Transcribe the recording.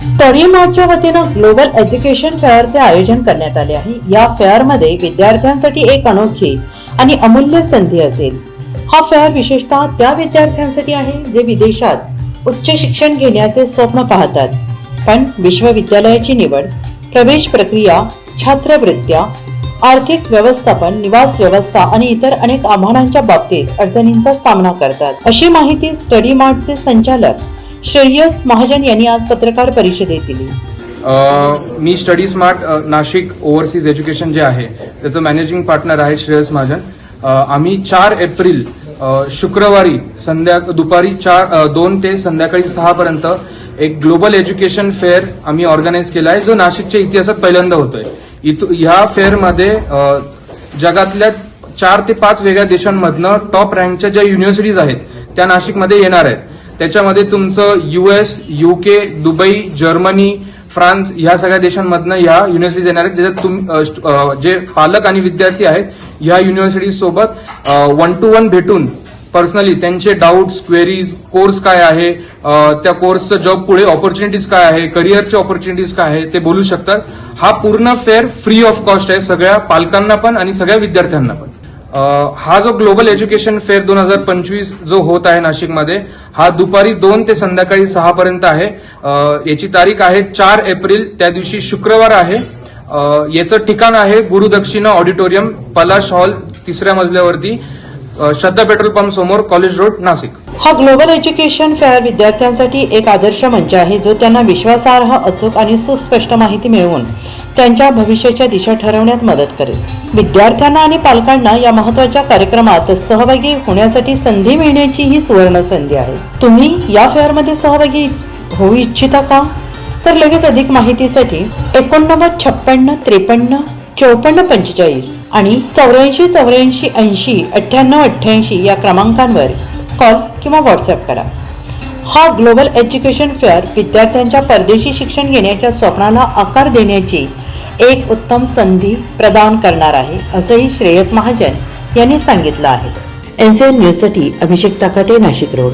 Study मार्टच्या वतीनं global education फेअरचे आयोजन करण्यात आले आहे. या फेअरमध्ये विद्यार्थ्यांसाठी एक अनोखी आणि अमूल्य संधी असेल. हा फेअर विशेषतः त्या विद्यार्थ्यांसाठी आहे जे विदेशात उच्च शिक्षण घेण्याचे स्वप्न पाहतात. पण विश्वविद्यालयाची निवड प्रवेश प्रक्रिया छात्रवृत्त्या आर्थिक व्यवस्थापन निवास व्यवस्था आणि इतर अनेक आव्हानांच्या बाबतीत अडचणींचा सामना करतात. अशी माहिती स्टडी मार्टचे संचालक श्रेयस महाजन यांनी आज पत्रकार परिषदेत दिली. मी study smart Nashik overseas education जे आहे त्याचं मॅनेजिंग पार्टनर आहे श्रेयस महाजन. आम्ही चार एप्रिल शुक्रवारी संध्या दुपारी चार दोन ते संध्याकाळी सहा पर्यंत एक ग्लोबल एज्युकेशन फेअर आम्ही ऑर्गनाईज केला आहे जो नाशिकच्या इतिहासात पहिल्यांदा होतोय. इथं ह्या फेअरमध्ये जगातल्या चार ते पाच वेगळ्या देशांमधनं टॉप रँकच्या ज्या युनिव्हर्सिटीज आहेत त्या नाशिकमध्ये येणार आहेत. त्याच्यामध्ये तुमचं US UK Dubai Germany France ह्या सगळ्या देशांमधनं ह्या युनिव्हर्सिटीज येणार आहेत ज्याच्यात तुम जे पालक आणि विद्यार्थी आहेत ह्या युनिव्हर्सिटीज सोबत वन टू वन भेटून पर्सनली त्यांचे डाऊट्स क्वेरीज कोर्स काय आहे त्या कोर्सचं जॉब पुढे ऑपॉर्च्युनिटीज काय आहे करिअरचे ऑपॉर्च्युनिटीज काय आहे ते बोलू शकतात. हा पूर्ण फेअर फ्री ऑफ कॉस्ट आहे सगळ्या पालकांना पण आणि सगळ्या विद्यार्थ्यांना पण. हा जो ग्लोबल एज्युकेशन फेअर दोन हजार पंचवीस जो होत आहे नाशिकमध्ये हा दुपारी दोन ते संध्याकाळी सहा पर्यंत आहे याची तारीख आहे चार एप्रिल त्या दिवशी शुक्रवार आहे. याचं ठिकाण आहे गुरुदक्षिणा ऑडिटोरियम पलाश हॉल तिसऱ्या मजल्यावरती. श्रद्धा पेट्रोल पंप समोर कॉलेज रोड नाशिक. हा ग्लोबल एज्युकेशन फेअर विद्यार्थ्यांसाठी एक आदर्श मंच आहे जो त्यांना विश्वासार्ह अचूक आणि सुस्पष्ट माहिती मिळवून त्यांच्या भविष्याच्या दिशा ठरवण्यात मदत करेल. विद्यार्थ्यांना आणि पालकांना या महत्त्वाच्या कार्यक्रमात सहभागी होण्यासाठी संधी मिळण्याची ही सुवर्ण संधी आहे. तुम्ही या फेअरमध्ये सहभागी होऊ इच्छिता का? तर लगेच अधिक माहितीसाठी एकोणनव्वद छप्पन्न त्रेपन्न चौपन्न पंचेचाळीस आणि चौऱ्याऐंशी चौऱ्याऐंशी ऐंशी अठ्ठ्याण्णव अठ्ठ्याऐंशी या क्रमांकांवर कॉल किंवा व्हॉट्सअप करा. हा ग्लोबल एज्युकेशन फेअर विद्यार्थ्यांच्या परदेशी शिक्षण घेण्याच्या स्वप्नाला आकार देण्याची एक उत्तम संधी प्रदान करणार आहे असंही श्रेयस महाजन यांनी सांगितलं आहे. एन सी एन न्यूजसाठी अभिषेक ताकाटे नाशिक रोड.